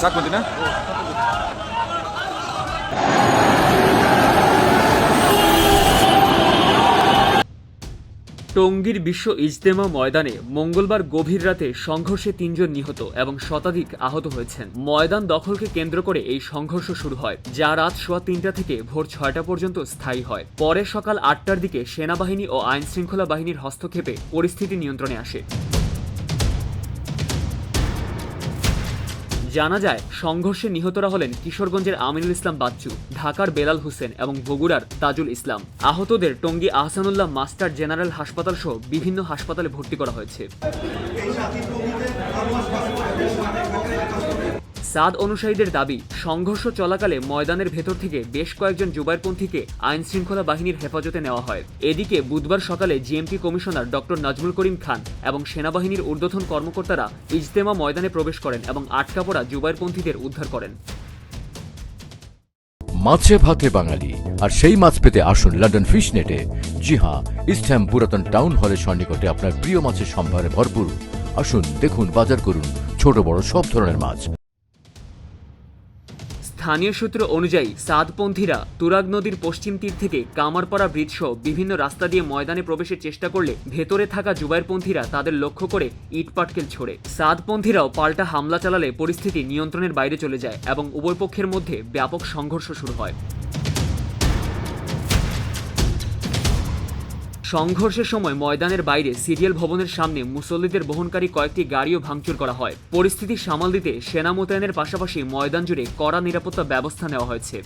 সাতপন্থী না টঙ্গীর বিশ্ব ইজতেমা ময়দানে মঙ্গলবার গভীর রাতে সংঘর্ষে তিনজন নিহত এবং শতাধিক আহত হয়েছেন। ময়দান দখলকে কেন্দ্র করে এই সংঘর্ষ শুরু হয়, যা রাত সোয়া তিনটা থেকে ভোর ছয়টা পর্যন্ত স্থায়ী হয়। পরে সকাল আটটার দিকে সেনাবাহিনী ও আইনশৃঙ্খলা বাহিনীর হস্তক্ষেপে পরিস্থিতি নিয়ন্ত্রণে আসে। জানা যায়, সংঘর্ষে নিহতরা হলেন কিশোরগঞ্জের আমিনুল ইসলাম বাচ্চু, ঢাকার বেলাল হোসেন এবং বগুড়ার তাজুল ইসলাম। আহতদের টঙ্গী আহসানুল্লাহ মাস্টার জেনারেল হাসপাতাল সহ বিভিন্ন হাসপাতালে ভর্তি করা হয়েছে। সাদ অনুসারীদের দাবি, সংঘর্ষ চলাকালে ময়দানের ভেতর থেকে বেশ কয়েকজন জুবাইরপন্থীকে আইন শৃঙ্খলা বাহিনীর হেফাজতে নেওয়া হয়। এদিকে বুধবার সকালে GMP commissioner doctor Nazmul Karim Khan এবং সেনাবাহিনীর ঊর্ধ্বতন কর্মকর্তারা ইজতেমা ময়দানে প্রবেশ করেন এবং আটকা পড়া জুবাইরপন্থীদের উদ্ধার করেন। মাছে ভাতে বাঙালি, আর সেই মাছ পেতে আসুন লন্ডন ফিশ নেটে জি হ্যাঁ ইস্টহ্যাম পুরাতন টাউন হলের সন্নিকটে আপনার প্রিয় মাছের সম্ভারে ভরপুর। আসুন, দেখুন, বাজার করুন ছোট বড় সব ধরনের মাছ। স্থানীয় সূত্র অনুযায়ী সাদপন্থীরা তুরাগ নদীর পশ্চিম তীর থেকে কামারপাড়া ব্রিজসহ বিভিন্ন রাস্তা দিয়ে ময়দানে প্রবেশের চেষ্টা করলে ভেতরে থাকা জুবাইরপন্থীরা তাদের লক্ষ্য করে ইটপাটকেল ছোড়ে। সাদপন্থীরাও পাল্টা হামলা চালালে পরিস্থিতি নিয়ন্ত্রণের বাইরে চলে যায় এবং উভয় পক্ষের মধ্যে ব্যাপক সংঘর্ষ শুরু হয়। সংঘর্ষের সময় ময়দানের বাইরে সিরিয়াল ভবনের সামনে মুসল্লিদের বহনকারী কয়েকটি গাড়িও ভাঙচুর করা হয়। পরিস্থিতি সামাল দিতে সেনা মোতায়েনের পাশাপাশি ময়দান জুড়ে কড়া নিরাপত্তা ব্যবস্থা নেওয়া হয়েছে।